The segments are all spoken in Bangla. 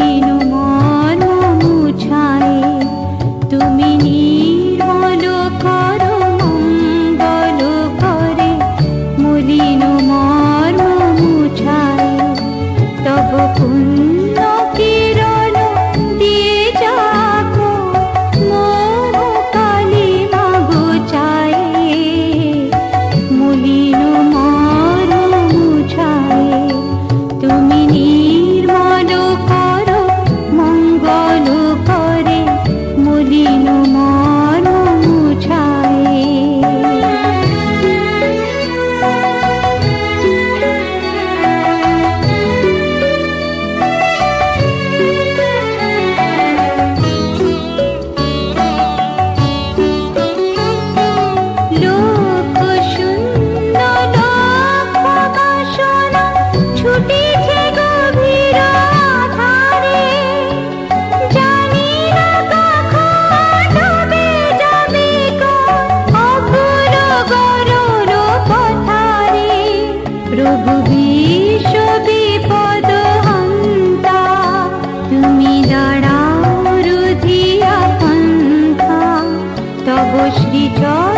ನೀನು প্রভু বিশ্ব বিপদ হন্তা তুমি দাঁড়াও রুধিয়া পন্থা তব শ্রীচরণ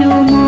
no more.